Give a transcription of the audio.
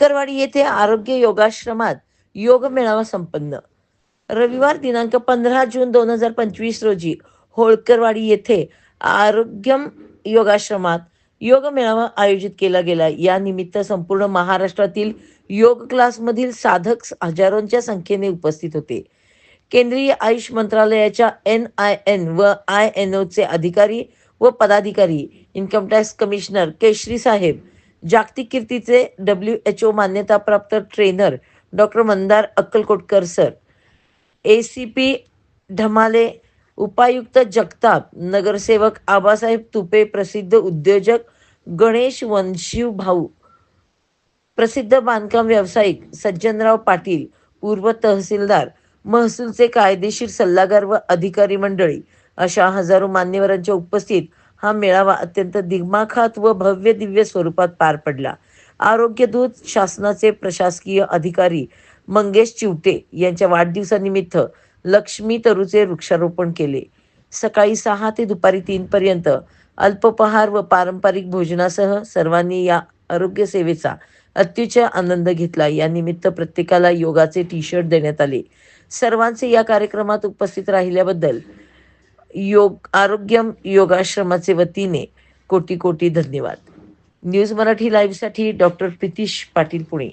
होळकरवाडी येथे आरोग्य योगाश्रमात योग मेळावा संपन्न. रविवार दिनांक पंधरा जून दोन हजार पंचवीस रोजी होळकरवाडी येथे आरोग्यम योगाश्रमात योग मेळावा आयोजित केला गेला. या निमित्त संपूर्ण महाराष्ट्रातील योग क्लासमधील साधक हजारोंच्या संख्येने उपस्थित होते. केंद्रीय आयुष मंत्रालयाच्या एन आय एन व आय एन ओचे अधिकारी व पदाधिकारी इन्कम टॅक्स कमिशनर केशरी साहेब जागतिक कीर्तीचे डब्ल्यू एच ओ मान्यताप्राप्त trainer doctor Mandar Akkalkotkar sir A C P Dhamale उपायुक्त जगताप नगरसेवक आबासाहेब तुपे प्रसिद्ध उद्योजक गणेश वंशीव भाऊ प्रसिद्ध बांधकाम व्यावसायिक सज्जनराव पाटील पूर्व तहसीलदार महसूलचे कायदेशीर सल्लागार व अधिकारी मंडळी अशा हजारो मान्यवरांच्या उपस्थित हा मेळावा अत्यंत दिग्माखात व भव्य दिव्य स्वरूपात पार पडला. आरोग्य दूत शासनाचे प्रशासकीय अधिकारी मंगेश चिवटे यांच्या वाढदिवसानिमित्त लक्ष्मी तरूचे वृक्षारोपण केले. सकाळी सहा ते दुपारी तीन पर्यंत अल्पपहार व पारंपरिक भोजनासह सर्वांनी या आरोग्य सेवेचा अत्युच्च आनंद घेतला. या निमित्त प्रत्येकाला योगाचे टी शर्ट देण्यात आले. सर्वांचे या कार्यक्रमात उपस्थित राहिल्याबद्दल योग आरोग्यम योगाश्रमाचे वतीने कोटी कोटी धन्यवाद. न्यूज मराठी लाईव्हसाठी डॉक्टर प्रितीश पाटील पुणे.